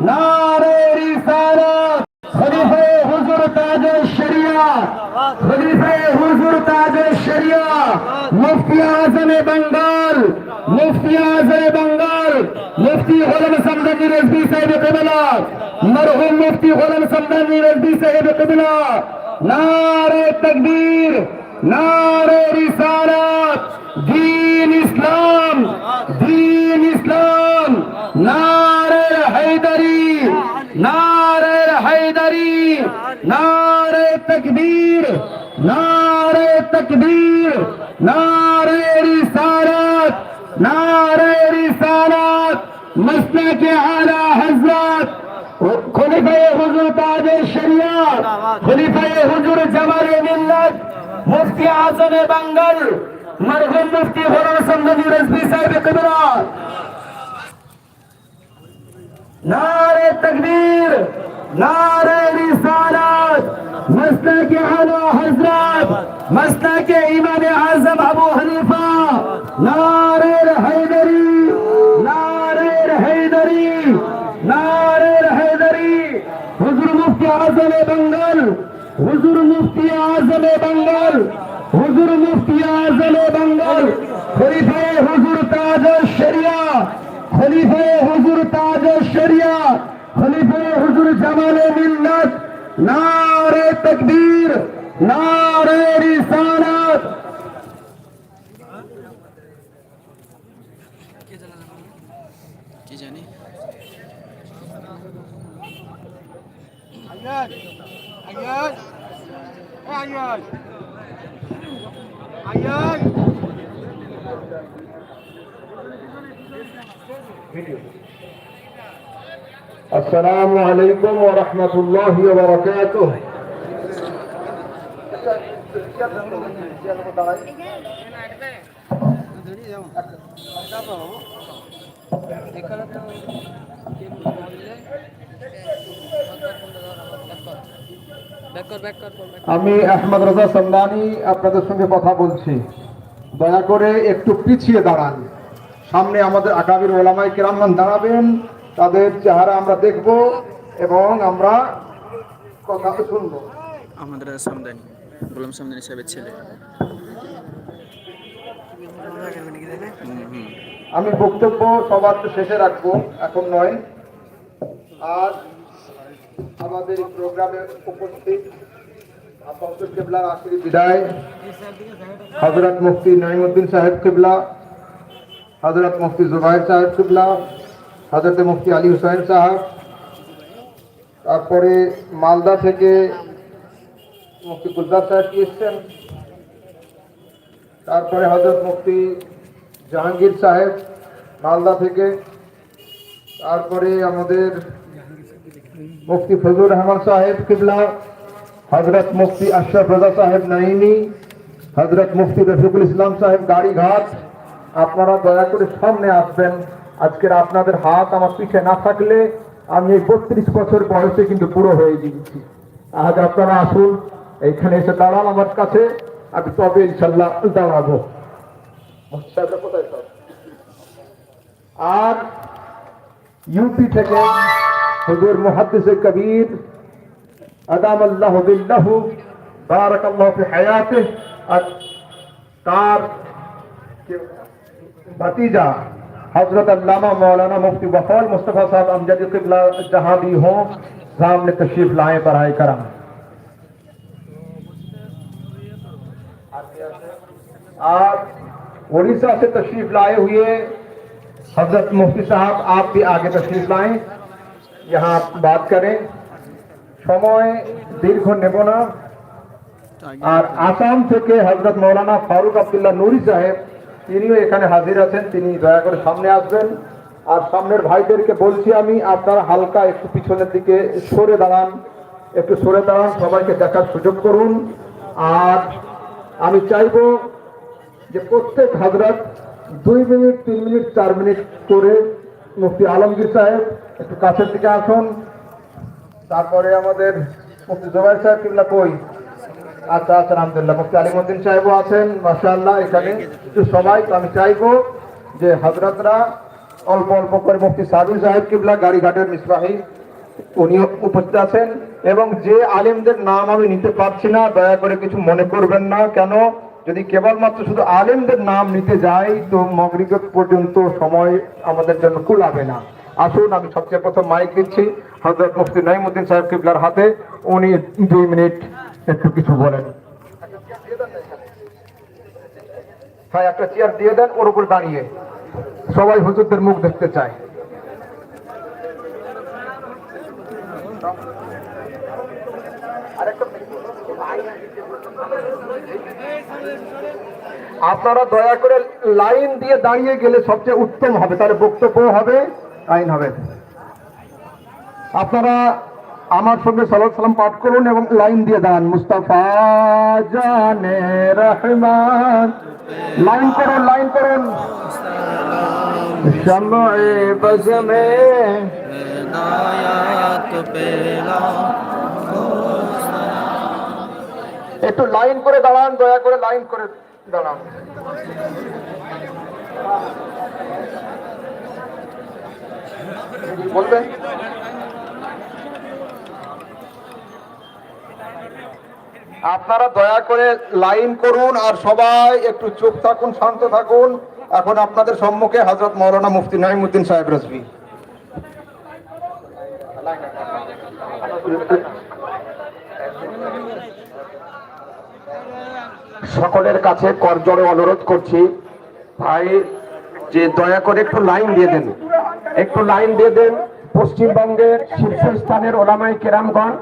نعرہ رسالت، خلیفہ حضور تاج شریعہ، خلیفہ حضور تاج شریعہ، مفتی آزم بنگال، مفتی آزم بنگال، مفتی غلم سمدنی رزبی صاحب قبلہ مرہم مفتی غلم سمدنی رزبی صاحب قبلہ، نعرہ تکبیر، نعرہ رسالت جی تکبیر نعره رسالت نعره رسالت مسلک اعلی حضرت খলিফায়ে হুজুর তাজের শরিয়াত খলিফায়ে হুজুর জামালে মিল্লাত মুফতি আজমে বাঙ্গাল মরহুম মুফতি গোলাম সন্দনী রজবি সাহেব কবরা নারে نعرہ رسالت مسئلہ کے علا حضرت مسئلہ کے امام اعظم ابو حنیفہ، نعرہ حیدری نعرہ حیدری نعرہ حیدری حضور مفتی اعظم بنگل حضور مفتی اعظم بنگل حضور مفتی اعظم بنگل خلیفہ حضور تاج الشریعہ، خلیفہ حضور تاج الشریعہ۔ خلیفہ حضور جمال ملت نعرے تکبیر نعرے رسالت Thank you. السلام عليكم ورحمة الله وبركاته ব্যাক কর ব্যাক কর back কর। আমি আহমদ রাজা সামদানি আপনাদের সঙ্গে কথা বলছি দয়া করে একটু পিছিয়ে দাঁড়ান সামনে আমাদের আগামীর ওলামাই কিরামগণ দাঁড়াবেন তাদের চেহারা আমরা দেখব এবং আমরা কথা শুনব। আমাদের সামদানি গোলাম সামদানি সাহেবের ছেলে। আমি বক্তব্য সবার তো শেষে রাখব এখন নয়। আর আমাদের প্রোগ্রামে উপস্থিত আব্বাসুল কেবলার আখিরি বিদায়। হজরত মুফতি নঈমুদ্দিন সাহেব কেবলা হজরত মুফতি জুবাইর সাহেব কেবলা হজরত মুফতি আলী হুসাইন সাহেব, তারপরে মালদা থেকে মুফতি গুলজার সাহেব এসছেন, তারপরে হজরত মুফতি জাহাঙ্গীর সাহেব মালদা থেকে, তারপরে আমাদের মুফতি ফজলুর রহমান সাহেব কিবলা হজরত মুফতি আশরাফ রাজা সাহেব নাইমি হজরত মুফতি রফিকুল ইসলাম সাহেব গাড়িঘাট। আপনারা দয়া করে সামনে আসবেন। আজকের আপনাদের হাত আমার পিঠে না থাকলে আমি এই বত্রিশ বছর বয়সে কিন্তু পুরো হয়ে গিয়েছি। আজ আপনারা আসুন এইখানে এসে দাঁড়ান আমার কাছে আমি তবে ইনশাল্লাহ দাঁড়াবো। আর ইউপি থেকে হুজুর মুহাদ্দিসে কবির আদাম আল্লাহ বিল্লাহ বারাক আল্লাহ হায়াতে আর তার ভাতিজা حضرت علامہ مولانا مفتی وفول مصطفیٰ صاحب امجد قبلہ جہاں بھی ہوں سامنے تشریف لائیں برائے کرم۔ آپ اڑیسہ سے تشریف لائے ہوئے حضرت مفتی صاحب، آپ بھی آگے تشریف لائیں۔ یہاں بات کریں۔ دل کو نبونا اور آسام چکے حضرت مولانا فاروق عبداللہ نوری صاحب তিনিও এখানে হাজির আছেন, তিনি দয়া করে সামনে আসবেন। আর সামনের ভাইদেরকে বলছি আমি, আপনারা হালকা একটু পিছনের দিকে সরে দাঁড়ান, একটু সরে দাঁড়ান, সবাইকে দেখার সুযোগ করুন। আর আমি চাইব যে প্রত্যেক হাজরাত দুই মিনিট, তিন মিনিট, চার মিনিট করে মুফতি আলমগীর সাহেব একটু কাছের দিকে আসুন। তারপরে আমাদের মুফতি জোবাইর সাহেব কিংবা কই? আচ্ছা আচ্ছা আলহামদুলিল্লাহ। মুফতি আলিমুদ্দিন সাহেবও আছেন এখানে। সবাই আমি চাইব যে হজরতরা অল্প অল্প করে মুফতি সাহেব কিবলা, গাড়িঘাটের মিসবাহী উপস্থিত আছেন। এবং যে আলিমদের নাম আমি নিতে পারছি না, দয়া করে কিছু মনে করবেন না। কেন? যদি কেবলমাত্র শুধু আলিমদের নাম নিতে যাই, তো মগরিব পর্যন্ত সময় আমাদের জন্য কুলাবে না। আসুন, আমি সবচেয়ে প্রথম মাইক দিচ্ছি হজরত মুফতি নাইমুদ্দিন সাহেব কিবলার হাতে। উনি দুই মিনিট একটু কিছু বলেন। হ্যাঁ একটা চেয়ার দিয়ে দেন, ওর উপর দাঁড়িয়ে। সবাই হুজুরদের মুখ দেখতে চায়। আপনারা দয়া করে লাইন দিয়ে দাঁড়িয়ে গেলে সবচেয়ে উত্তম হবে। তাহলে বক্তব্য হবে, আইন হবে। আপনারা আমার সঙ্গে সালাম সালাম পাঠ করুন এবং লাইন দিয়ে দাঁড়ান। মুস্তাফা জানে রহমান। লাইন করুন লাইন করুন। শামে বজমে একটু লাইন করে দাঁড়ান দয়া করে লাইন করে দাঁড়ান। বলবেন? আপনারা দয়া করে লাইন করুন আর সবাই একটু চুপ থাকুন, শান্ত থাকুন। এখন আপনাদের সম্মুখে হজরত মৌলানা মুফতি নাইমুদ্দিন সাহেব রসবি সকলের কাছে করজোড়ে অনুরোধ করছি, ভাই, যে দয়া করে একটু লাইন দিয়ে দেন। একটু লাইন দিয়ে দেন। পশ্চিমবঙ্গের শীর্ষস্থানের ওলামাই কেরামগণ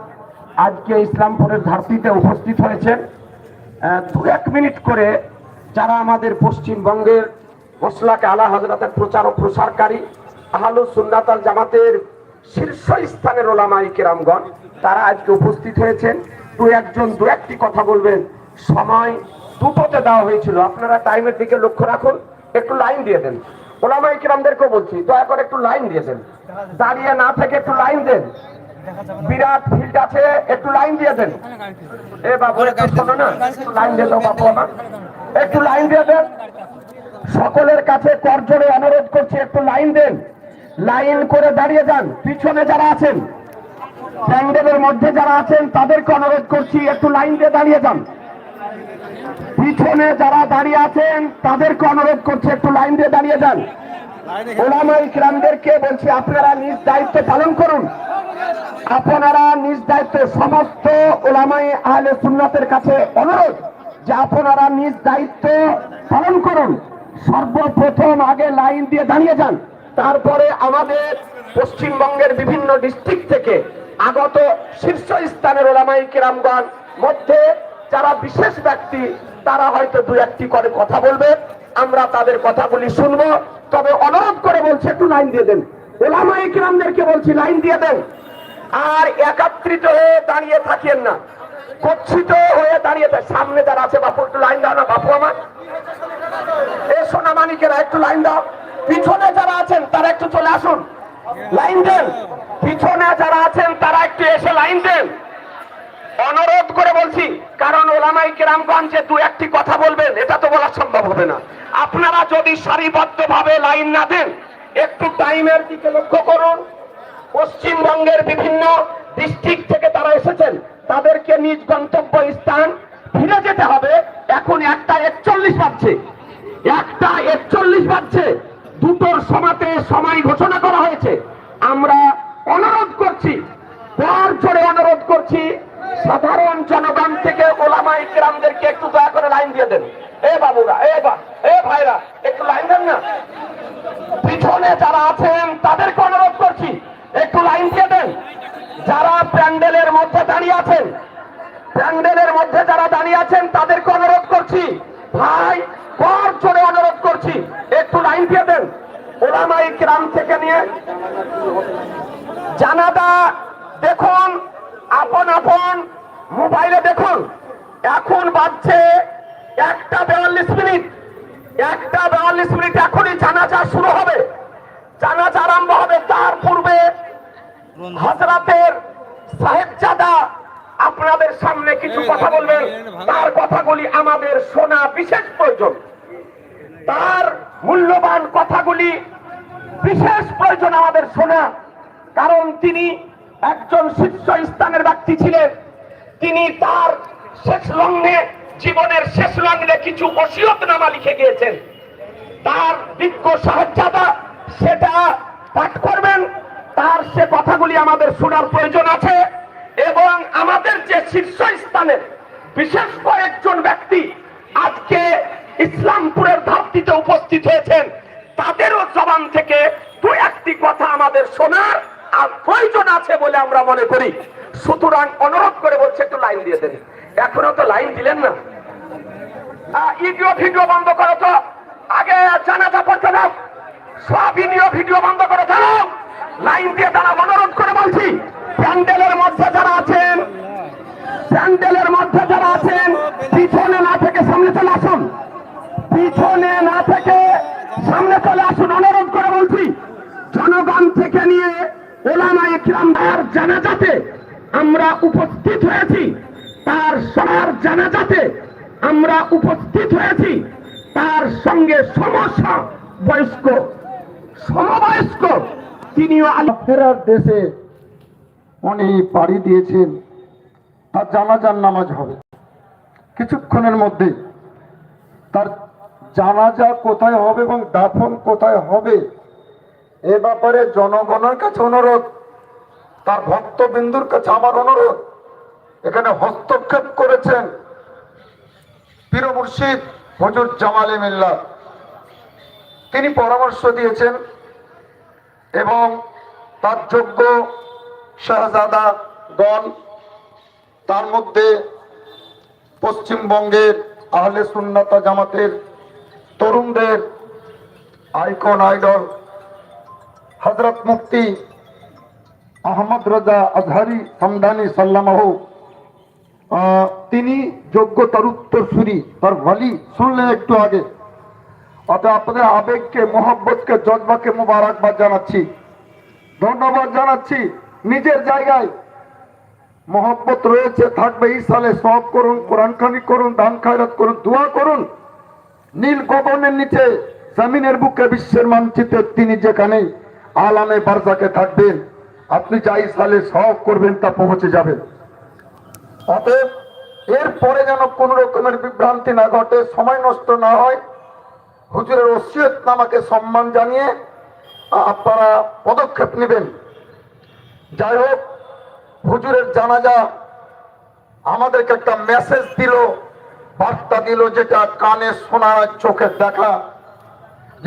আজকে ইসলামপুরের ধারতিতে উপস্থিত হয়েছেন। দু এক মিনিট করে যারা আমাদের পশ্চিমবঙ্গের মশলাকে আলা হজরতের প্রচার ও প্রসারকারী আহলু সুন্নাতাল জামাতের শীর্ষ স্থানের ওলামাই কেরামগণ, তারা আজকে উপস্থিত হয়েছেন। দু একজন দু একটি কথা বলবেন। সময় দুটোতে দেওয়া হয়েছিল। আপনারা টাইমের দিকে লক্ষ্য রাখুন। একটু লাইন দিয়ে দেন। ওলামাই কিরামদেরকেও বলছি, দয়া করে একটু লাইন দিয়ে দেন। দাঁড়িয়ে না থেকে একটু লাইন দেন। বিরাট ফিল্ড আছে, একটু লাইন দিয়ে দেন। এ বাবু শোনো না লাইন দিয়ে দাও বাবু আমার। একটু লাইন দিয়ে দেন। সকলের কাছে করজোড়ে অনুরোধ করছি, একটু লাইন দেন। লাইন করে দাঁড়িয়ে যান। পিছনে যারা আছেন, প্যান্ডেলের মধ্যে যারা আছেন, তাদেরকে অনুরোধ করছি, একটু লাইন দিয়ে দাঁড়িয়ে যান। পিছনে যারা দাঁড়িয়ে আছেন, তাদেরকে অনুরোধ করছি, একটু লাইন দিয়ে দাঁড়িয়ে যান। ওলামাই ইকরামদেরকে বলছি, আপনারা নিজ দায়িত্ব পালন করুন। আপনারা নিজ দায়িত্বে সমস্ত ওলামাই আহলে সুন্নাতের কাছে অনুরোধ যে আপনারা নিজ দায়িত্ব পালন করুন। সর্বপ্রথম আগে লাইন দিয়ে দাঁড়িয়ে যান। তারপরে আমাদের পশ্চিমবঙ্গের বিভিন্ন ডিস্ট্রিক্ট থেকে আগত শীর্ষ স্থানের ওলামাই কিরামগণ মধ্যে যারা বিশেষ ব্যক্তি, তারা হয়তো দু একটি করে কথা বলবে। আমরা তাদের কথাগুলি শুনব। তবে অনুরোধ করে বলছে, একটু লাইন দিয়ে দেন। ওলামাই কিরামদেরকে বলছি, লাইন দিয়ে দেন। আর একাত্রিত হয়ে দাঁড়িয়ে থাকেন না। কচ্ছিত হয়ে দাঁড়িয়ে থাকে সামনে যারা আছে, বাপু, একটু লাইন দাও না, বাপু আমার। এ সোনা মানিকেরা, একটু লাইন দাও। পিছনে যারা আছেন, তারা একটু চলে আসুন। লাইন দেন। পিছনে যারা আছেন, তারা একটু এসে লাইন দেন। অনুরোধ করে বলছি, কারণ ওলামাই কেরামগঞ্জে দু একটি কথা বলবেন, এটা তো বলা সম্ভব হবে না। আপনারা যদি সারিবদ্ধ ভাবে লাইন না দেন, একটু টাইমের দিকে লক্ষ্য করুন। পশ্চিমবঙ্গের বিভিন্ন ডিস্ট্রিক্ট থেকে তারা এসেছেন, তাদেরকে নিজ গন্তব্য স্থান ফিরে যেতে হবে। এখন একটা একচল্লিশ বাজছে। একটা একচল্লিশ বাজছে। দুটোর সমাতে সময় ঘোষণা করা হয়েছে। আমরা অনুরোধ করছি পর জোরে অনুরোধ করছি সাধারণ জনগণ থেকে ওলামাই গ্রামদেরকে একটু দয়া করে লাইন দিয়ে দেন। এ বাবুরা, এ বা, এ ভাইরা, একটু লাইন দেন না? পিছনে যারা আছেন, তাদেরকে অনুরোধ করছি, একটু লাইন দিয়ে দেন। যারা প্যান্ডেলের মধ্যে দাঁড়িয়ে আছেন, প্যান্ডেলের মধ্যে যারা দাঁড়িয়ে আছেন, তাদেরকে অনুরোধ করছি, ভাই কর জোরে অনুরোধ করছি, একটু লাইন দিয়ে দেন। ওলামাই গ্রাম থেকে নিয়ে, জানাদা, দেখুন আপন আপন মোবাইলে দেখুন। এখন বাজছে একটা বেয়াল্লিশ মিনিট। একটা বেয়াল্লিশ মিনিট এখনই জানাজা শুরু হবে। জানাজা আরম্ভ হবে তার পূর্বে হজরতের সাহেবজাদা আপনাদের সামনে কিছু কথা বলবেন। তার কথাগুলি আমাদের শোনা বিশেষ প্রয়োজন। তার মূল্যবান কথাগুলি বিশেষ প্রয়োজন আমাদের শোনা। কারণ তিনি একজন শীর্ষস্থানের ব্যক্তি ছিলেন। তিনি তার শেষ লগ্নে, জীবনের শেষ লগ্নে কিছু ওসিয়তনামা লিখে গিয়েছেন। তার বিজ্ঞ সাহায্যাদা সেটা পাঠ করবেন। তার সে কথাগুলি আমাদের শোনার প্রয়োজন আছে এবং আমাদের যে শীর্ষস্থানের বিশেষ কয়েকজন ব্যক্তি আজকে ইসলামপুরের ধাপটিতে উপস্থিত হয়েছেন, তাদেরও জবান থেকে দু একটি কথা আমাদের শোনার প্রয়োজন আছে বলে আমরা মনে করি। সুতরাং অনুরোধ করে বলছে, একটু লাইন দিয়ে দেন। এখনও তো লাইন দিলেন না। ইডিও, ভিডিও বন্ধ করো তো। আগে জানাজা পড়তে দাও। সব ইডিও, ভিডিও বন্ধ করে দাও লাইন দিয়ে তারা অনুরোধ করে বলছি প্যান্ডেলের মধ্যে যারা আছেন প্যান্ডেলের মধ্যে যারা আছেন পিছনে না থেকে সামনে চলে আসুন পিছনে না থেকে সামনে চলে আসুন অনুরোধ করে বলছি জনগণ থেকে নিয়ে ওলামা ইকরাম তার জানাজাতে আমরা উপস্থিত হয়েছি তার সবার জানাজাতে আমরা উপস্থিত হয়েছি তার সঙ্গে সমস্যা বয়স্ক, সমবয়স্ক, তিনিও ফেরার দেশে উনি পাড়ি দিয়েছেন। তার জানাজার নামাজ হবে। কিছুক্ষণের মধ্যে তার জানাজা কোথায় হবে এবং দাফন কোথায় হবে, এ ব্যাপারে জনগণের কাছে অনুরোধ, তার ভক্তবিন্দুর কাছে আমার অনুরোধ। এখানে হস্তক্ষেপ করেছেন পীর মুর্শিদ হজুর জামালে মিল্লা তিনি পরামর্শ দিয়েছেন এবং তার যোগ্য শাহজাদা গণ তার মধ্যে পশ্চিমবঙ্গের আহলে সুন্নাতা জামাতের তরুণদের আইকন আইডল হজরত মুফতি আহমদ রাজা আজহারি সমদানি সাল্লামাহ তিনি যোগ্য তার উত্তরসূরি, তার ভালি শুনলেন একটু আগে। অতএব আপনাদের আবেগকে, মোহব্বতকে, জজবাকে মোবারকবাদ জানাচ্ছি। ধন্যবাদ জানাচ্ছি নিজের জায়গায়। মোহব্বত রয়েছে, থাকবে এই সালে। সব করুন কোরআন খানি করুন, দান খায়রাত করুন, দোয়া করুন। নীল গগনের নিচে, জমিনের বুকে, বিশ্বের মানচিত্রে তিনি যেখানে আলামে বারজাকে থাকবেন, আপনি যাই সালে সব করবেন তা পৌঁছে যাবেন অতএব এরপরে যেন কোন রকমের বিভ্রান্তি না ঘটে, সময় নষ্ট না হয় হুজুরের ওসিয়ত নামাকে সম্মান জানিয়ে আপনারা পদক্ষেপ নেবেন। যাই হোক, হুজুরের জানাজা আমাদেরকে একটা মেসেজ দিল, বার্তা দিল যেটা কানে শোনা চোখে দেখা।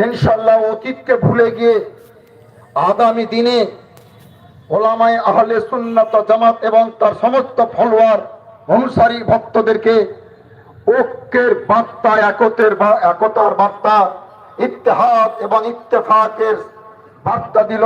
ইনশাল্লাহ অতীতকে ভুলে গিয়ে আগামী দিনে ওলামাই আহলে সুন্নাত জামাত এবং তার সমস্ত ফলোয়ার, অনুসারী ভক্তদেরকে ঐক্যের বার্তা একতের একতার বার্তা ইত্তেহাদ এবং ইত্তেফাকের বার্তা দিল।